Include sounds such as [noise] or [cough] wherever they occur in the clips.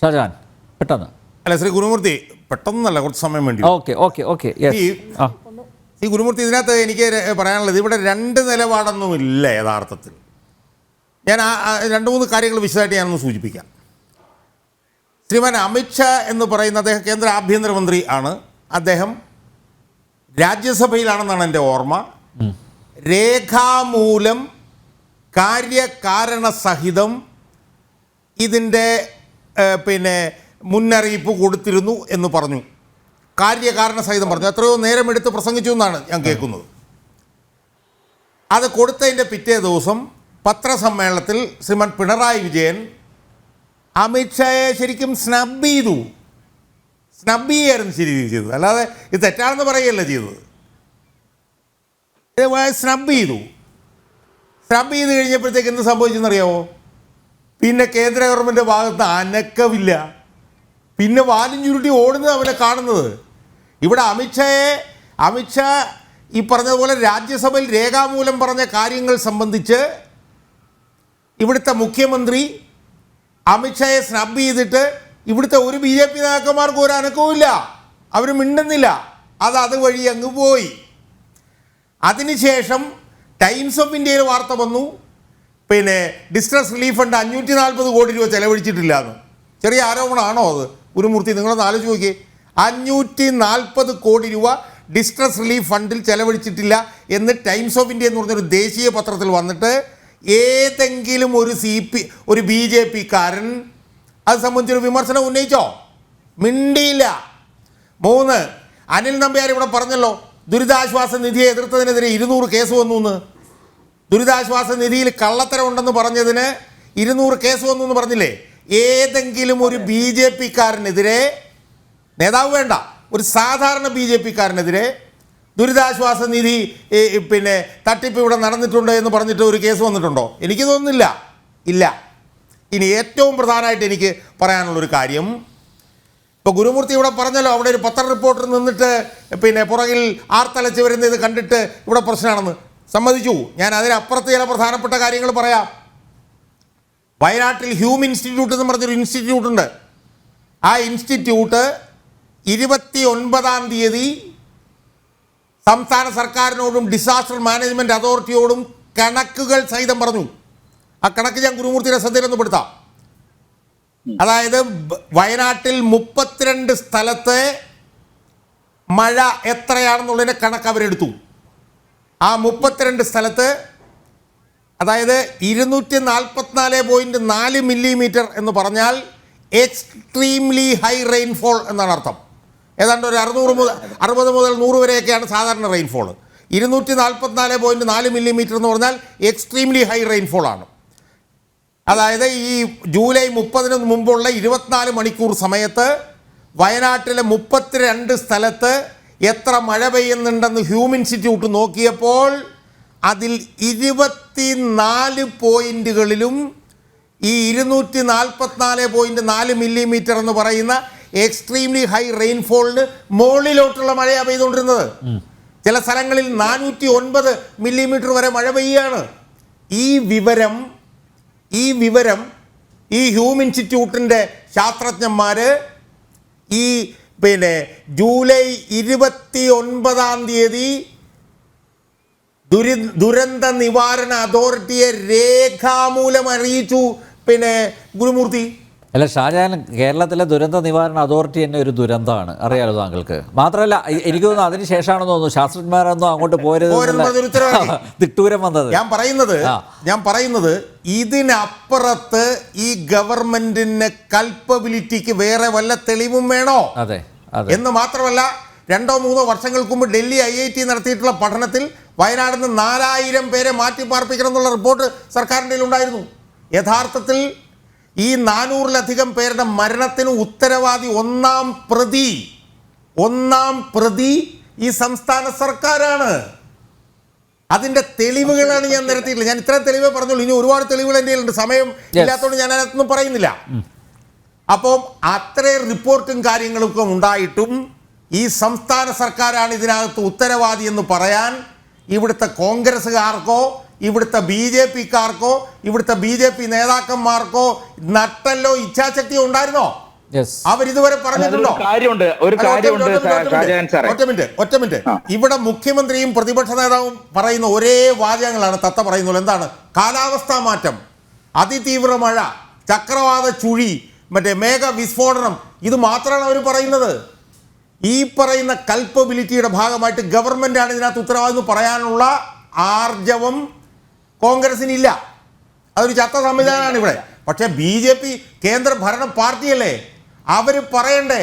ഷാജഹാൻ പെട്ടെന്ന്. അല്ല ശ്രീ ഗുരുമൂർത്തി പെട്ടെന്നല്ല കുറച്ച് സമയം വേണ്ടി ഓക്കെ ഓക്കെ ഓക്കെ ഈ ഗുരുമൂർത്തി ഇതിനകത്ത് എനിക്ക് പറയാനുള്ളത് ഇവിടെ രണ്ട് നിലപാടൊന്നും ഇല്ല യഥാർത്ഥത്തിൽ. ഞാൻ ആ രണ്ട് മൂന്ന് കാര്യങ്ങൾ വിശദമായിട്ട് ഞാനൊന്ന് സൂചിപ്പിക്കാം. ശ്രീമാൻ അമിത്ഷാ എന്ന് പറയുന്ന അദ്ദേഹം കേന്ദ്ര ആഭ്യന്തരമന്ത്രി ആണ്. അദ്ദേഹം രാജ്യസഭയിലാണെന്നാണ് എന്റെ ഓർമ്മ. രേഖാമൂലം കാര്യകാരണ സഹിതം ഇതിന്റെ പിന്നെ മുന്നറിയിപ്പ് കൊടുത്തിരുന്നു എന്ന് പറഞ്ഞു. കാര്യകാരണ സഹിതം പറഞ്ഞു. എത്രയോ നേരം എടുത്ത് പ്രസംഗിച്ചു എന്നാണ് ഞാൻ കേൾക്കുന്നത്. അത് കൊടുത്തതിന്റെ പിറ്റേ ദിവസം പത്രസമ്മേളനത്തിൽ ശ്രീമാൻ പിണറായി വിജയൻ അമിത്ഷായെ ശരിക്കും സ്നബ് ചെയ്തു. സ്നബ് ചെയ്യായിരുന്നു ശരി ചെയ്തത്. അല്ലാതെ ഇത് തെറ്റാണെന്ന് പറയുകയല്ല ചെയ്തത്. സ്നബ് ചെയ്തു. സ്നബ് ചെയ്ത് കഴിഞ്ഞപ്പോഴത്തേക്ക് എന്ത് സംഭവിച്ചെന്നറിയാമോ പിന്നെ കേന്ദ്ര ഗവൺമെന്റ് ഭാഗത്ത് അനക്കമില്ല പിന്നെ വാലും ചുരുട്ടി ഓടുന്നത് അവനെ കാണുന്നത്. ഇവിടെ അമിത്ഷായെ അമിത്ഷാ ഈ പറഞ്ഞതുപോലെ രാജ്യസഭയിൽ രേഖാമൂലം പറഞ്ഞ കാര്യങ്ങൾ സംബന്ധിച്ച് ഇവിടുത്തെ മുഖ്യമന്ത്രി അമിത്ഷായെ സ്നബ് ചെയ്തിട്ട് ഇവിടുത്തെ ഒരു ബി ജെ പി നേതാക്കന്മാർക്കും ഒരു അനക്കവുമില്ല അവർ മിണ്ടുന്നില്ല. അത് അതുവഴി അങ്ങ് പോയി. അതിനുശേഷം ടൈംസ് ഓഫ് ഇന്ത്യയിൽ വാർത്ത വന്നു. പിന്നെ ഡിസ്ട്രസ് റിലീഫ് ഫണ്ട് അഞ്ഞൂറ്റി നാൽപ്പത് കോടി രൂപ ചെലവഴിച്ചിട്ടില്ല എന്ന് ചെറിയ ആരോപണമാണോ അത്? ഗുരുമൂർത്തി നിങ്ങളൊന്ന് ആലോചിച്ച് നോക്കിയേ. അഞ്ഞൂറ്റി നാൽപ്പത് കോടി രൂപ ഡിസ്ട്രസ് റിലീഫ് ഫണ്ടിൽ ചെലവഴിച്ചിട്ടില്ല എന്ന് ടൈംസ് ഓഫ് ഇന്ത്യ എന്ന് പറഞ്ഞൊരു ദേശീയ പത്രത്തിൽ വന്നിട്ട് ഏതെങ്കിലും ഒരു സി പി ഒരു ബി ജെ പിക്കാരൻ അത് സംബന്ധിച്ചൊരു വിമർശനം ഉന്നയിച്ചോ? മിണ്ടിയില്ല. മൂന്ന് അനിൽ നമ്പ്യാർ ഇവിടെ പറഞ്ഞല്ലോ ദുരിതാശ്വാസ നിധിയെ എതിർത്തതിനെതിരെ ഇരുന്നൂറ് കേസ് വന്നു എന്ന്. ദുരിതാശ്വാസ നിധിയിൽ കള്ളത്തരം ഉണ്ടെന്ന് പറഞ്ഞതിന് ഇരുന്നൂറ് കേസ് വന്നു എന്ന് പറഞ്ഞില്ലേ? ഏതെങ്കിലും ഒരു ബി ജെ പിക്കാരനെതിരെ നേതാവ് വേണ്ട ഒരു സാധാരണ ബി ജെ പിക്കാരനെതിരെ ദുരിതാശ്വാസ നിധി പിന്നെ തട്ടിപ്പ് ഇവിടെ നടന്നിട്ടുണ്ട് എന്ന് പറഞ്ഞിട്ട് ഒരു കേസ് വന്നിട്ടുണ്ടോ? എനിക്ക് തോന്നുന്നില്ല. ഇല്ല. ഇനി ഏറ്റവും പ്രധാനമായിട്ട് എനിക്ക് പറയാനുള്ളൊരു കാര്യം ഇപ്പോൾ ഗുരുമൂർത്തി ഇവിടെ പറഞ്ഞല്ലോ അവിടെ ഒരു പത്ര റിപ്പോർട്ടർ നിന്നിട്ട് പിന്നെ പുറകിൽ ആർത്തലച്ച് വരുന്നത് കണ്ടിട്ട് ഇവിടെ പ്രശ്നമാണെന്ന്. സമ്മതിച്ചു. ഞാൻ അതിനപ്പുറത്ത് ചില പ്രധാനപ്പെട്ട കാര്യങ്ങൾ പറയാം. വയനാട്ടിൽ ഹ്യൂമൻ ഇൻസ്റ്റിറ്റ്യൂട്ട് എന്ന് പറഞ്ഞൊരു ഇൻസ്റ്റിറ്റ്യൂട്ട് ഉണ്ട്. ആ ഇൻസ്റ്റിറ്റ്യൂട്ട് ഇരുപത്തി ഒൻപതാം തീയതി സംസ്ഥാന സർക്കാരിനോടും ഡിസാസ്റ്റർ മാനേജ്മെന്റ് അതോറിറ്റിയോടും കണക്കുകൾ സഹിതം പറഞ്ഞു. ആ കണക്ക് ഞാൻ ഗുരുമൂർത്തിയുടെ ശ്രദ്ധയിലൊന്ന് പെടുത്താം. അതായത് വയനാട്ടിൽ മുപ്പത്തിരണ്ട് സ്ഥലത്ത് മഴ എത്രയാണെന്നുള്ളതിന്റെ കണക്ക് അവരെടുത്തു. ആ മുപ്പത്തിരണ്ട് സ്ഥലത്ത് അതായത് ഇരുന്നൂറ്റി നാൽപ്പത്തിനാല് പോയിന്റ് നാല് മില്ലിമീറ്റർ എന്ന് പറഞ്ഞാൽ എക്സ്ട്രീംലി ഹൈ റെയിൻഫോൾ എന്നാണ് അർത്ഥം. ഏതാണ്ട് ഒരു അറുന്നൂറ് മുതൽ അറുപത് മുതൽ നൂറ് വരെയൊക്കെയാണ് സാധാരണ റെയിൻഫോൾ ഇരുന്നൂറ്റി നാൽപ്പത്തിനാല് പോയിന്റ് നാല് മില്ലിമീറ്റർ എന്ന് പറഞ്ഞാൽ എക്സ്ട്രീംലി ഹൈ റെയിൻഫോൾ ആണ് അതായത് ഈ ജൂലൈ മുപ്പതിന് മുമ്പുള്ള ഇരുപത്തിനാല് മണിക്കൂർ സമയത്ത് വയനാട്ടിലെ മുപ്പത്തിരണ്ട് സ്ഥലത്ത് എത്ര മഴ പെയ്യുന്നുണ്ടെന്ന് ഹ്യൂമൻ ഇൻസ്റ്റിറ്റ്യൂട്ട് നോക്കിയപ്പോൾ അതിൽ ഇരുപത്തിനാല് പോയിന്റുകളിലും ഈ ഇരുന്നൂറ്റി നാൽപ്പത്തിനാല് പോയിന്റ് നാല് മില്ലിമീറ്റർ എന്ന് പറയുന്ന എക്സ്ട്രീംലി ഹൈ റെയിൻഫോളിന് മുകളിലോട്ടുള്ള മഴയാണ് പെയ്തുകൊണ്ടിരുന്നത്. ചില സ്ഥലങ്ങളിൽ നാനൂറ്റി ഒൻപത് മില്ലിമീറ്റർ വരെ മഴ പെയ്യുകയാണ്. ഈ വിവരം ഈ വിവരം ഈ ഹ്യൂമൻ ഇൻസ്റ്റിറ്റ്യൂട്ടിന്റെ ശാസ്ത്രജ്ഞന്മാർ ഈ പിന്നെ ജൂലൈ ഇരുപത്തി ഒൻപതാം തീയതി ദുരി ദുരന്ത നിവാരണ അതോറിറ്റിയെ രേഖാമൂലം അറിയിച്ചു. പിന്നെ ഗുരുമൂർത്തി അല്ല ഷാജഹാൻ കേരളത്തിലെ ദുരന്ത നിവാരണ അതോറിറ്റി തന്നെ ഒരു ദുരന്തമാണ്. അറിയാലോ താങ്കൾക്ക്? മാത്രമല്ല എനിക്ക് തോന്നുന്നു അതിന് ശേഷമാണെന്ന് തോന്നുന്നു ശാസ്ത്രജ്ഞന്മാരൊന്നും അങ്ങോട്ട് പോരുത് [laughs] തിട്ടൂരം വന്നത്. ഞാൻ പറയുന്നത് ഞാൻ പറയുന്നത് ഇതിനപ്പുറത്ത് ഈ ഗവൺമെന്റിന് കൽപ്പബിലിറ്റിക്ക് വേറെ വല്ല തെളിവും വേണോ? അതെ അതെ. എന്ന് മാത്രമല്ല രണ്ടോ മൂന്നോ വർഷങ്ങൾക്ക് മുമ്പ് ഡൽഹി ഐ ഐ ടി നടത്തിയിട്ടുള്ള പഠനത്തിൽ വയനാട് നിന്ന് നാലായിരം പേരെ മാറ്റി പാർപ്പിക്കണം എന്നുള്ള റിപ്പോർട്ട് സർക്കാരിന്റെ ഉണ്ടായിരുന്നു യഥാർത്ഥത്തിൽ ഈ നാനൂറിലധികം പേരുടെ മരണത്തിന് ഉത്തരവാദി ഒന്നാം പ്രതി ഒന്നാം പ്രതി ഈ സംസ്ഥാന സർക്കാരാണ്. അതിന്റെ തെളിവുകളാണ് ഞാൻ നിരത്തിയിട്ടില്ല ഞാൻ ഇത്രയും തെളിവേ പറഞ്ഞുള്ളൂ. ഇനി ഒരുപാട് തെളിവുകൾ എന്റെ ഉണ്ട് സമയം ഇല്ലാത്തതുകൊണ്ട് ഞാൻ അതിനകത്തൊന്നും പറയുന്നില്ല. അപ്പം അത്രയും റിപ്പോർട്ടും കാര്യങ്ങളൊക്കെ ഉണ്ടായിട്ടും ഈ സംസ്ഥാന സർക്കാരാണ് ഇതിനകത്ത് ഉത്തരവാദി എന്ന് പറയാൻ ഇവിടുത്തെ കോൺഗ്രസ്സുകാർക്കോ ഇവിടുത്തെ ബി ജെ പിക്കാർക്കോ ഇവിടുത്തെ ബി ജെ പി നേതാക്കന്മാർക്കോ നട്ടല്ലോ ഇച്ഛാശക്തിയോ ഉണ്ടായിരുന്നോ? യെസ് അവരിതുവരെ പറഞ്ഞിട്ടുണ്ടോ? മിനിറ്റ്, മിനിറ്റ്, ഒറ്റ മിനിറ്റ് ഒറ്റ മിനിറ്റ്. ഇവിടെ മുഖ്യമന്ത്രിയും പ്രതിപക്ഷ നേതാവും പറയുന്ന ഒരേ വാചകങ്ങളാണ് തത്ത പറയുന്നത്. എന്താണ്? കാലാവസ്ഥാ മാറ്റം അതിതീവ്ര മഴ ചക്രവാത ചുഴി മറ്റേ മേഘ വിസ്ഫോടനം. ഇത് മാത്രമാണ് അവർ പറയുന്നത്. ഈ പറയുന്ന കൽപ്പബിലിറ്റിയുടെ ഭാഗമായിട്ട് ഗവൺമെന്റ് ആണ് ഇതിനകത്ത് ഉത്തരവാദിത്വം പറയാനുള്ള ആർജവം കോൺഗ്രസിനില്ല. അതൊരു ചത്ത സംവിധാനമാണ് ഇവിടെ. പക്ഷേ ബി ജെ പി കേന്ദ്ര ഭരണ പാർട്ടിയല്ലേ? അവർ പറയണ്ടേ?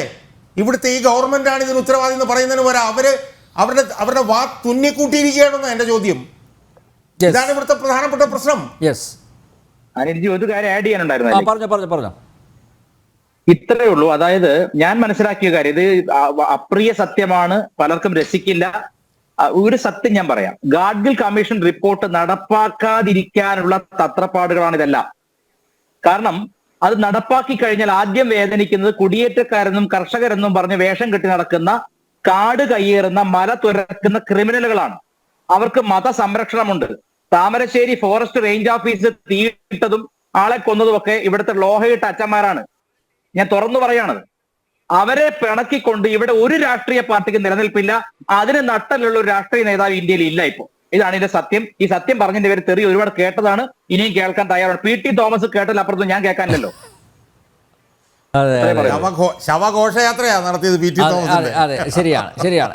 ഇവിടുത്തെ ഈ ഗവൺമെന്റാണ് ഇതിന് ഉത്തരവാദി എന്ന് പറയുന്നതിന് വരെ അവർ അവരുടെ അവരുടെ വാ തുന്നിക്കൂട്ടിയിരിക്കുകയാണെന്ന് എന്റെ ചോദ്യം. ഇതാണ് ഇവിടുത്തെ പ്രധാനപ്പെട്ട പ്രശ്നം. യെസ് അനിർജി ഒരു കാര്യം ആഡ് ചെയ്യാനുണ്ടായിരുന്നു പറഞ്ഞു പറഞ്ഞു പറഞ്ഞോ. ഇത്രയേ ഉള്ളൂ. അതായത് ഞാൻ മനസ്സിലാക്കിയ കാര്യം ഇത് അപ്രിയ സത്യമാണ്. പലർക്കും രസിക്കില്ല. ഒരു സത്യം ഞാൻ പറയാം. ഗാഡ്ഗിൽ കമ്മീഷൻ റിപ്പോർട്ട് നടപ്പാക്കാതിരിക്കാനുള്ള തത്രപ്പാടുകളാണ് ഇതെല്ലാം. കാരണം അത് നടപ്പാക്കി കഴിഞ്ഞാൽ ആദ്യം വേദനിക്കുന്നത് കുടിയേറ്റക്കാരെന്നും കർഷകരെന്നും പറഞ്ഞ് വേഷം കെട്ടി നടക്കുന്ന കാട് കയ്യേറുന്ന മല തുരക്കുന്ന ക്രിമിനലുകളാണ്. അവർക്ക് മതസംരക്ഷണമുണ്ട്. താമരശ്ശേരി ഫോറസ്റ്റ് റേഞ്ച് ഓഫീസ് തീയിട്ടതും ആളെ കൊന്നതുമൊക്കെ ഇവിടുത്തെ ലോഹയിട്ട അച്ഛന്മാരാണ്. ഞാൻ തുറന്നു പറയാണത് അവരെ പിണക്കിക്കൊണ്ട് ഇവിടെ ഒരു രാഷ്ട്രീയ പാർട്ടിക്ക് നിലനിൽപ്പില്ല. അതിന് നട്ടലുള്ള ഒരു രാഷ്ട്രീയ നേതാവ് ഇന്ത്യയിൽ ഇല്ല ഇപ്പോ. ഇതാണ് ഇതിന്റെ സത്യം. ഈ സത്യം പറഞ്ഞതിന്റെ പേര് തെറി ഒരുപാട് കേട്ടതാണ്. ഇനിയും കേൾക്കാൻ തയ്യാറാണ്. പി. ടി. തോമസ് കേട്ടതിൽ അപ്പുറത്തും ഞാൻ കേൾക്കാനില്ലല്ലോ. ശവഘോ ശവഘോഷയാത്രയാണ് നടത്തിയത് പി. ടി. അതെ അതെ. ശരിയാണ് ശരിയാണ്.